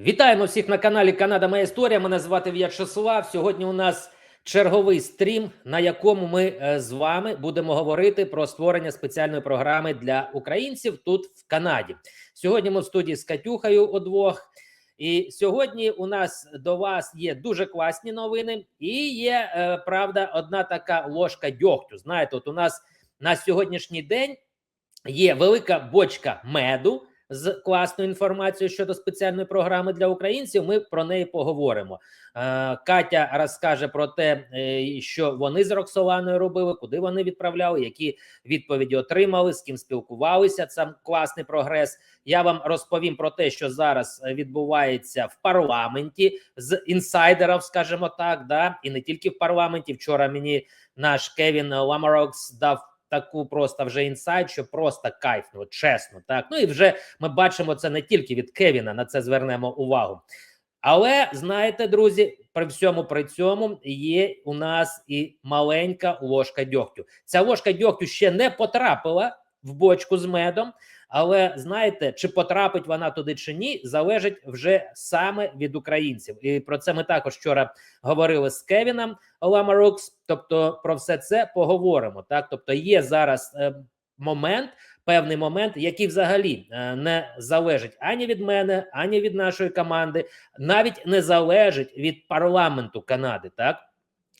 Вітаємо всіх на каналі Канада Моя Історія. Мене звати В'ячеслав. Сьогодні у нас черговий стрім, на якому ми е, з вами будемо говорити про створення спеціальної програми для українців тут в Канаді. Сьогодні ми в студії з Катюхою удвох. І сьогодні у нас до вас є дуже класні новини, і є е, правда одна така ложка дьогтю. Знаєте, от у нас на сьогоднішній день є велика бочка меду з класною інформацією щодо спеціальної програми для українців. Ми про неї поговоримо. Е, Катя розкаже про те, е, що вони з Роксоланою робили, куди вони відправляли, які відповіді отримали, з ким спілкувалися. Це класний прогрес. Я вам розповім про те, що зараз відбувається в парламенті з інсайдерів, скажімо так, да і не тільки в парламенті. Вчора мені наш Кевін Ламарокс дав таку просто вже інсайт, що просто кайф, ну чесно, так. Ну і вже ми бачимо це не тільки від Кевіна, на це звернемо увагу. Але знаєте, друзі, при всьому при цьому є у нас і маленька ложка дьогтю. Ця ложка дьогтю ще не потрапила в бочку з медом. Але знаєте, чи потрапить вона туди чи ні, залежить вже саме від українців. І про це ми також вчора говорили з Кевіном Ламарукс. Тобто про все це поговоримо. Так, тобто, є зараз е, момент, певний момент, який взагалі е, не залежить ані від мене, ані від нашої команди, навіть не залежить від парламенту Канади, так.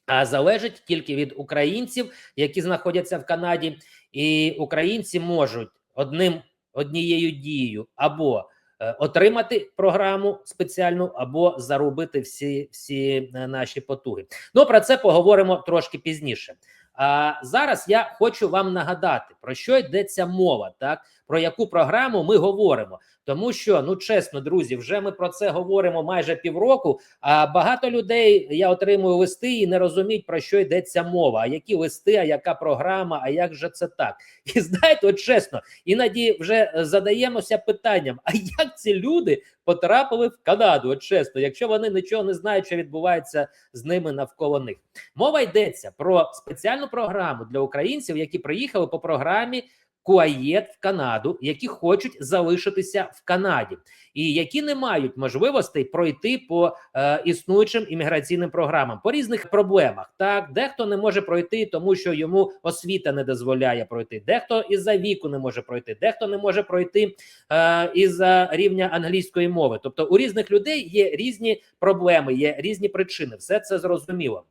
А залежить тільки від українців, які знаходяться в Канаді, і українці можуть одним однією дією або е, отримати програму спеціальну, або заробити всі всі е, наші потуги. Ну про це поговоримо трошки пізніше. А зараз я хочу вам нагадати про що йдеться мова, так про яку програму ми говоримо. Тому що ну чесно, друзі, вже ми про це говоримо майже півроку. А багато людей я отримую листи і не розуміють про що йдеться мова. А які листи, а яка програма, а як же це так? І знаєте, от чесно, іноді вже задаємося питанням: а як ці люди потрапили в Канаду? От чесно, якщо вони нічого не знають, що відбувається з ними навколо них. Мова йдеться про спеціальну програму для українців, які приїхали по програмі. Куаєт в Канаду, які хочуть залишитися в Канаді, і які не мають можливостей пройти по е, існуючим імміграційним програмам по різних проблемах. Так, дехто не може пройти, тому що йому освіта не дозволяє пройти. Дехто із-за віку не може пройти, дехто не може пройти е, із-за рівня англійської мови. Тобто у різних людей є різні проблеми, є різні причини. Все це зрозуміло.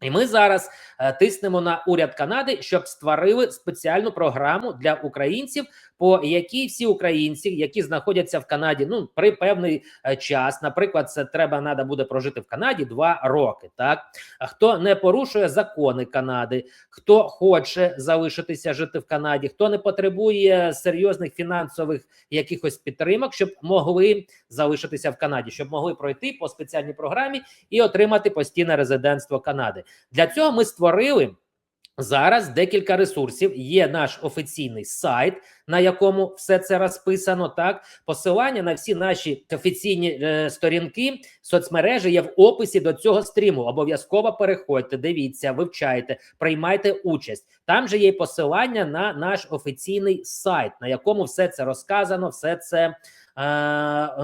І ми зараз е, тиснемо на уряд Канади, щоб створили спеціальну програму для українців, по якій всі українці, які знаходяться в Канаді, ну при певний е, час, наприклад, це треба треба буде прожити в Канаді два роки. Так хто не порушує закони Канади, хто хоче залишитися жити в Канаді, хто не потребує серйозних фінансових якихось підтримок, щоб могли залишитися в Канаді, щоб могли пройти по спеціальній програмі і отримати постійне резидентство Канади. Для цього ми створили зараз декілька ресурсів. Є наш офіційний сайт, на якому все це розписано. Так, посилання на всі наші офіційні е, сторінки соцмережі є в описі до цього стріму. Обов'язково переходьте, дивіться, вивчайте, приймайте участь. Там же є посилання на наш офіційний сайт, на якому все це розказано, все це е,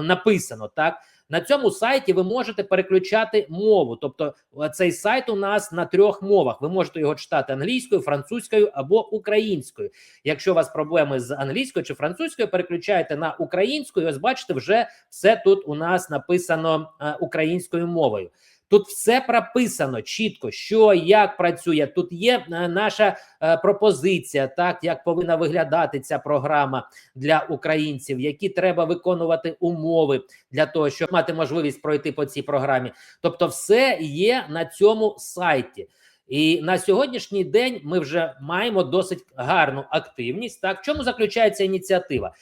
написано. Так. На цьому сайті ви можете переключати мову. Тобто, цей сайт у нас на трьох мовах. Ви можете його читати англійською, французькою або українською. Якщо у вас проблеми з англійською чи французькою, переключайте на українську. і Ось бачите, вже все тут у нас написано е, українською мовою. Тут все прописано чітко, що як працює. Тут є е, наша е, пропозиція, так як повинна виглядати ця програма для українців, які треба виконувати умови для того, щоб мати можливість пройти по цій програмі. Тобто, все є на цьому сайті. І на сьогоднішній день ми вже маємо досить гарну активність. Так, в чому заключається ініціатива?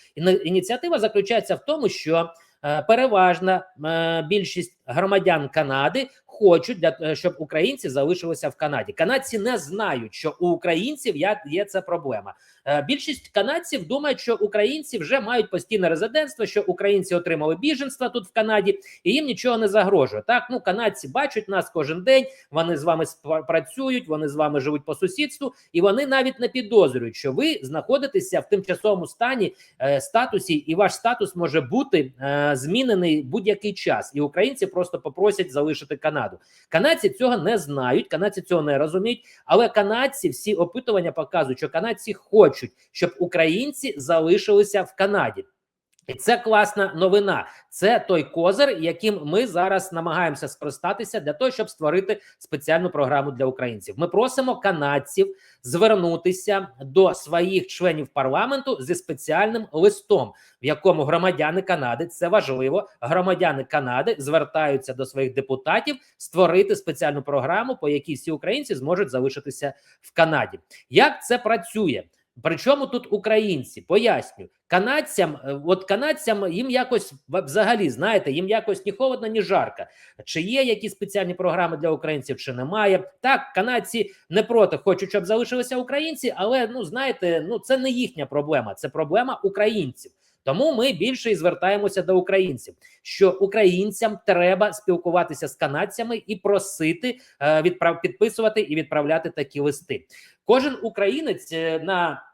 Ініціатива заключається в тому, що переважна е, більшість громадян Канади хочуть для е, щоб українці залишилися в Канаді. Канадці не знають, що у українців є, це проблема. Е, Більшість канадців думають, що українці вже мають постійне резидентство, що українці отримали біженство тут в Канаді, і їм нічого не загрожує. Так, ну канадці бачать нас кожен день. Вони з вами працюють, вони з вами живуть по сусідству, і вони навіть не підозрюють, що ви знаходитеся в тимчасовому стані е, статусі, і ваш статус може бути змінений будь-який час. І українці просто попросять залишити Канаду. Канадці цього не знають, канадці цього не розуміють. Але канадці всі опитування показують, що канадці хочуть, щоб українці залишилися в Канаді. І це класна новина. Це той козир, яким ми зараз намагаємося скористатися для того, щоб створити спеціальну програму для українців. Ми просимо канадців звернутися до своїх членів парламенту зі спеціальним листом, в якому громадяни Канади це важливо. Громадяни Канади звертаються до своїх депутатів створити спеціальну програму, по якій всі українці зможуть залишитися в Канаді. Як це працює? Причому тут українці поясню канадцям, е, от канадцям їм якось взагалі знаєте, їм якось ні холодно, ні жарко. Чи є якісь спеціальні програми для українців, чи немає? Так, канадці не проти, хочуть, щоб залишилися українці, але ну знаєте, ну це не їхня проблема, це проблема українців. Тому ми більше і звертаємося до українців, що українцям треба спілкуватися з канадцями і просити е, відправ підписувати і відправляти такі листи. Кожен українець е, на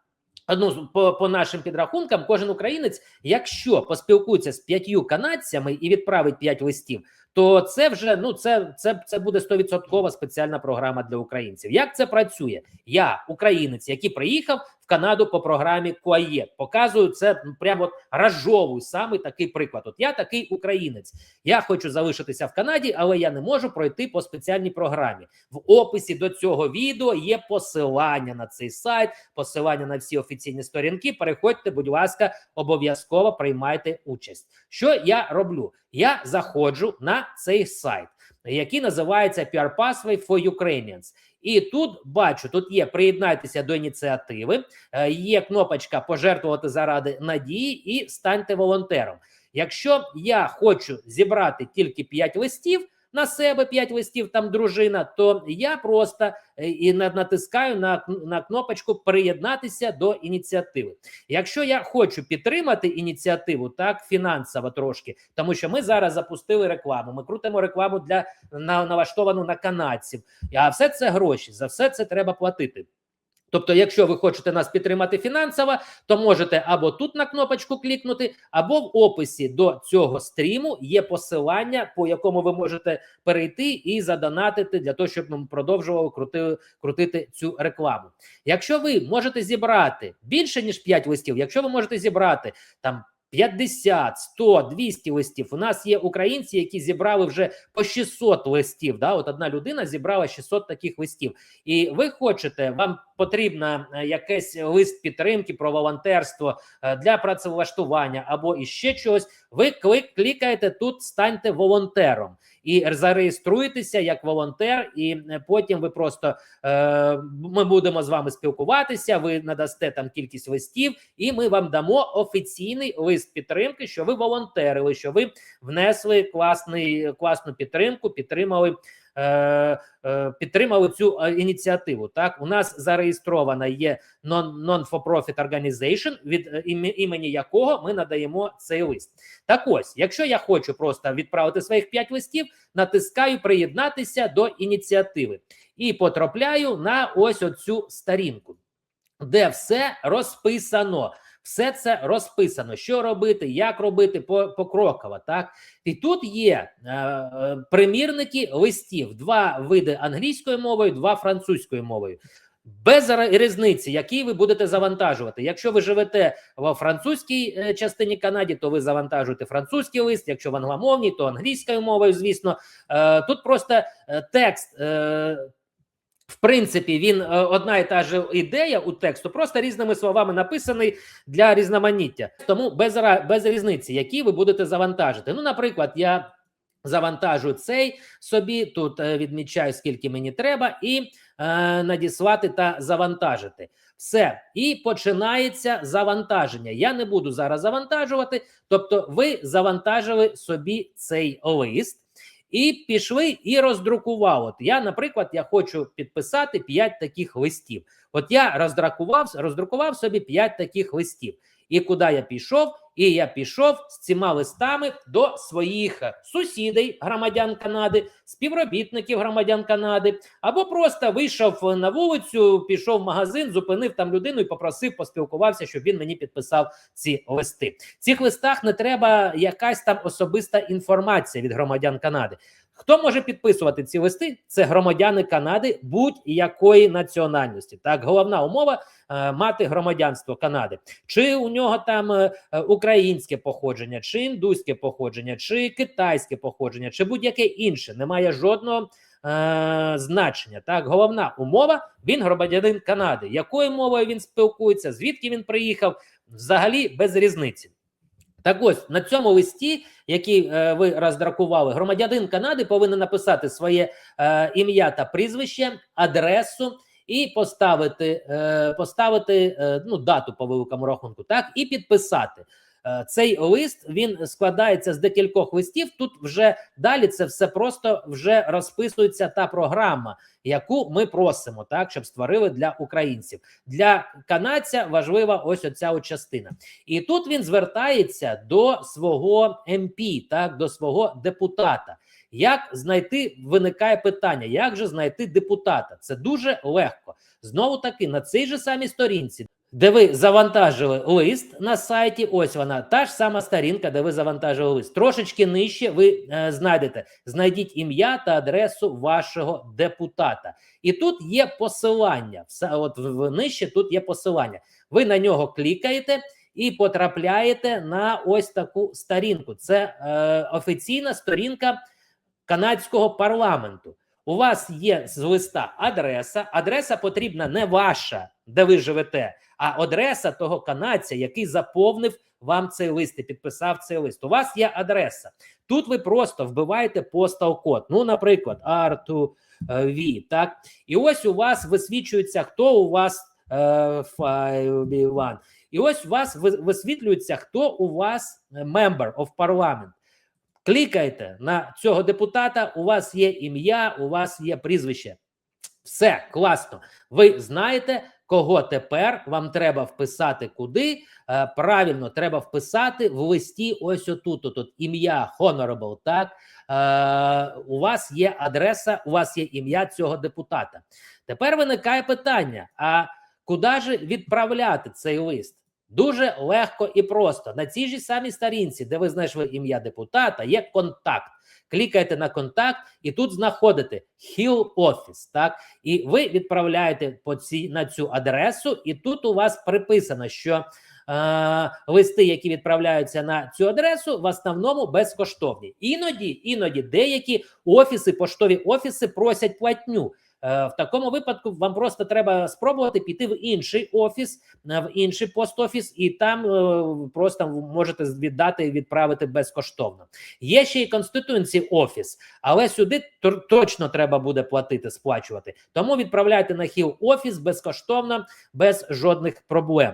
Ну, по, по нашим підрахункам, кожен українець, якщо поспілкується з п'ятью канадцями і відправить п'ять листів, то це вже ну це це, це буде стовідсоткова спеціальна програма для українців. Як це працює? Я, українець, який приїхав в Канаду по програмі КОАЄ, показую це ну, прямо от саме такий приклад. От я такий українець. Я хочу залишитися в Канаді, але я не можу пройти по спеціальній програмі. В описі до цього відео є посилання на цей сайт, посилання на всі офіційні сторінки. Переходьте, будь ласка, обов'язково приймайте участь. Що я роблю? Я заходжу на цей сайт, який називається PR Pathway for Ukrainians. І тут бачу, тут є приєднайтеся до ініціативи, е, є кнопочка пожертвувати заради надії і станьте волонтером. Якщо я хочу зібрати тільки 5 листів на себе, 5 листів, там дружина, то я просто е, і на- натискаю на, на кнопочку приєднатися до ініціативи. Якщо я хочу підтримати ініціативу, так фінансово трошки, тому що ми зараз запустили рекламу. Ми крутимо рекламу для на налаштовану на канадців. А все це гроші. За все це треба платити. Тобто, якщо ви хочете нас підтримати фінансово, то можете або тут на кнопочку клікнути, або в описі до цього стріму є посилання, по якому ви можете перейти і задонатити для того, щоб ми продовжували крути, крутити цю рекламу. Якщо ви можете зібрати більше ніж 5 листів, якщо ви можете зібрати там 50, 100, 200 листів. У нас є українці, які зібрали вже по 600 листів. Да? От одна людина зібрала 600 таких листів. І ви хочете, вам потрібно якесь якийсь лист підтримки про волонтерство е, для працевлаштування або іще чогось. Ви кликаєте тут, станьте волонтером і зареєструєтеся як волонтер, і е, потім ви просто е, ми будемо з вами спілкуватися. Ви надасте там кількість листів, і ми вам дамо офіційний лист підтримки, що ви волонтерили, що ви внесли класний класну підтримку, підтримали. Е, е, підтримали цю е, ініціативу. Так, у нас зареєстрована є non- non-for-profit organization, від імені якого ми надаємо цей лист. Так ось, якщо я хочу просто відправити своїх 5 листів, натискаю приєднатися до ініціативи і потрапляю на ось оцю сторінку, де все розписано. Все це розписано, що робити, як робити по- покроково. Так і тут є е, е, примірники листів: два види англійською мовою, два французькою мовою. Без різниці, який ви будете завантажувати. Якщо ви живете в французькій е, частині Канаді, то ви завантажуєте французький лист. Якщо в англомовній, то англійською мовою. Звісно, Е, тут просто текст. В принципі, він е, одна і та ж ідея у тексту, просто різними словами написаний для різноманіття. Тому без без різниці, які ви будете завантажити. Ну, наприклад, я завантажу цей собі, тут е, відмічаю, скільки мені треба, і е, надіслати та завантажити. Все, і починається завантаження. Я не буду зараз завантажувати. Тобто, ви завантажили собі цей лист. І пішли і роздрукували. От я, наприклад, я хочу підписати 5 таких листів. От я роздрукував, роздрукував собі 5 таких листів. І куди я пішов? І я пішов з цими листами до своїх сусідей, громадян Канади, співробітників громадян Канади, або просто вийшов на вулицю, пішов в магазин, зупинив там людину і попросив, поспілкувався, щоб він мені підписав ці листи. В цих листах не треба якась там особиста інформація від громадян Канади. Хто може підписувати ці листи? Це громадяни Канади будь-якої національності. Так, головна умова е, мати громадянство Канади. Чи у нього там е, е, українське походження, чи індуське походження, чи китайське походження, чи будь-яке інше. Немає жодного значення. Так, головна умова він громадянин Канади. Якою мовою він спілкується, звідки він приїхав, взагалі без різниці. Так ось на цьому листі, який е, ви роздракували, громадянин Канади повинен написати своє е, ім'я та прізвище, адресу і поставити е, поставити е, ну, дату по великому рахунку, так і підписати. Е, Цей лист він складається з декількох листів. Тут вже далі це все просто вже розписується та програма, яку ми просимо, так щоб створили для українців. Для канадця важлива ось оця от частина. І тут він звертається до свого МП, так до свого депутата. Як знайти виникає питання, як же знайти депутата? Це дуже легко. Знову таки на цій же самій сторінці, де ви завантажили лист на сайті. Ось вона, та ж сама сторінка, де ви завантажили лист. Трошечки нижче ви е, знайдете. Знайдіть ім'я та адресу вашого депутата. І тут є посилання. Все, от нижче тут є посилання. Ви на нього клікаєте і потрапляєте на ось таку сторінку. Це е, офіційна сторінка канадського парламенту. У вас є з листа адреса. Адреса потрібна не ваша, де ви живете, а адреса того канадця, який заповнив вам цей лист і підписав цей лист. У вас є адреса. Тут ви просто вбиваєте постал код. Ну, наприклад, R2V, так? І ось у вас висвічується, хто у вас е, 5B1. І ось у вас висвітлюється, хто у вас е, member of parliament. Клікайте на цього депутата, у вас є ім'я, у вас є прізвище. Все класно. Ви знаєте, кого тепер вам треба вписати куди. Е, правильно, треба вписати в листі. Ось отут. Тут ім'я Honorable, Так е, у вас є адреса, у вас є ім'я цього депутата. Тепер виникає питання: а куди ж відправляти цей лист? Дуже легко і просто. На цій ж самій сторінці, де ви знайшли ім'я депутата, є контакт. Клікаєте на контакт, і тут знаходите Hill Office, так і ви відправляєте по ці на цю адресу, і тут у вас приписано, що е, листи, які відправляються на цю адресу, в основному безкоштовні. Іноді, іноді деякі офіси, поштові офіси просять платню. Е, В такому випадку вам просто треба спробувати піти в інший офіс, е, в інший пост-офіс, і там е, просто можете віддати і відправити безкоштовно. Є ще й конституенці офіс, але сюди точно треба буде платити, сплачувати. Тому відправляйте на хіл офіс безкоштовно, без жодних проблем.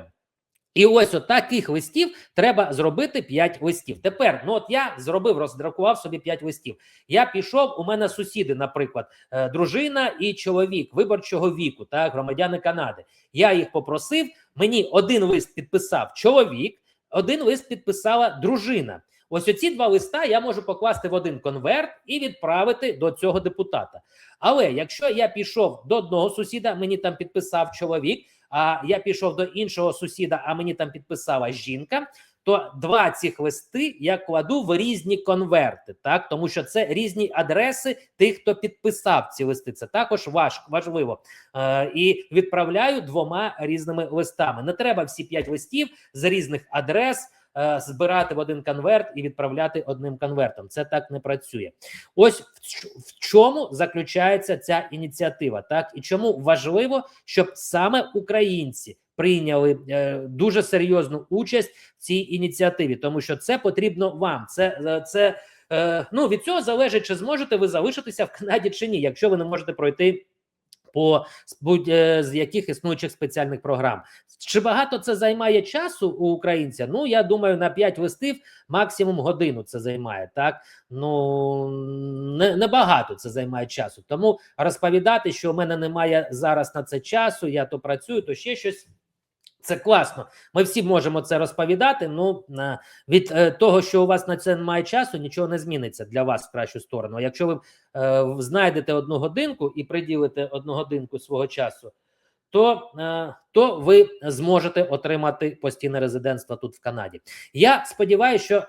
І ось от таких листів треба зробити 5 листів. Тепер, ну от я зробив, роздракував собі 5 листів. Я пішов, у мене сусіди, наприклад, е, дружина і чоловік виборчого віку, так, громадяни Канади. Я їх попросив, мені один лист підписав чоловік, один лист підписала дружина. Ось оці два листа я можу покласти в один конверт і відправити до цього депутата. Але якщо я пішов до одного сусіда, мені там підписав чоловік, а я пішов до іншого сусіда, а мені там підписала жінка. То два цих листи я кладу в різні конверти, так тому що це різні адреси тих, хто підписав ці листи. Це також важ, важливо. Е, і відправляю двома різними листами. Не треба всі п'ять листів з різних адрес збирати в один конверт і відправляти одним конвертом. Це так не працює. Ось в, в чому заключається ця ініціатива, так і чому важливо, щоб саме українці прийняли е, дуже серйозну участь в цій ініціативі, тому що це потрібно вам. Це, е, це е, ну від цього залежить, чи зможете ви залишитися в Канаді чи ні, якщо ви не можете пройти по е, з яких існуючих спеціальних програм. Чи багато це займає часу у українця? Ну я думаю, на 5 листів максимум годину це займає. Так ну не, не багато це займає часу. Тому розповідати, що у мене немає зараз на це часу, я то працюю, то ще щось. Це класно. Ми всі можемо це розповідати. Ну від е, того, що у вас на це немає часу, нічого не зміниться для вас в кращу сторону. Якщо ви е, знайдете одну годинку і приділите одну годинку свого часу, то, е, то ви зможете отримати постійне резидентство тут в Канаді. Я сподіваюся, що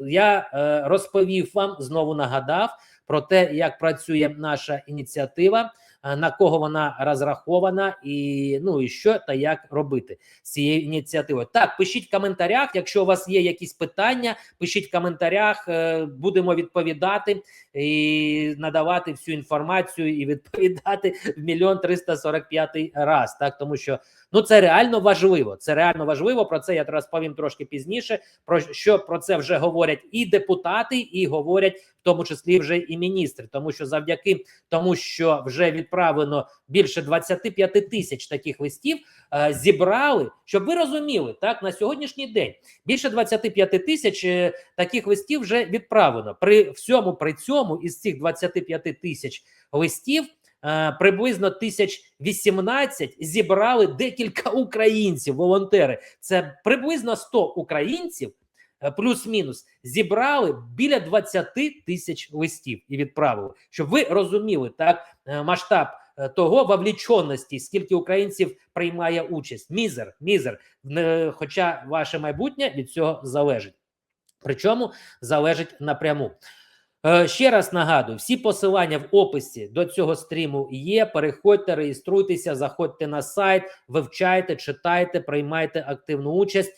я е, розповів вам знову нагадав про те, як працює наша ініціатива, на кого вона розрахована, і ну і що та як робити з цією ініціативою. Так, пишіть в коментарях, якщо у вас є якісь питання, пишіть в коментарях, е, будемо відповідати і надавати всю інформацію і відповідати в мільйон триста сорок п'ятий раз. Так, тому що ну це реально важливо. Це реально важливо. Про це я розповім трошки пізніше. Про що про це вже говорять і депутати, і говорять тому числі вже і міністри, тому що завдяки тому, що вже відправлено більше 25 тисяч таких листів, е, зібрали, щоб ви розуміли, так на сьогоднішній день більше 25 тисяч е, таких листів вже відправлено. При всьому при цьому із цих 25 тисяч листів. е, Приблизно тисяч 18 зібрали декілька українців, волонтери. Це приблизно 100 українців, плюс-мінус, зібрали біля 20 тисяч листів і відправили, щоб ви розуміли так е, масштаб е, того вовліченості, скільки українців приймає участь. Мізер, мізер. Хоча ваше майбутнє від цього залежить. Причому залежить напряму. Е, Ще раз нагадую: всі посилання в описі до цього стріму є. Переходьте, реєструйтеся, заходьте на сайт, вивчайте, читайте, приймайте активну участь.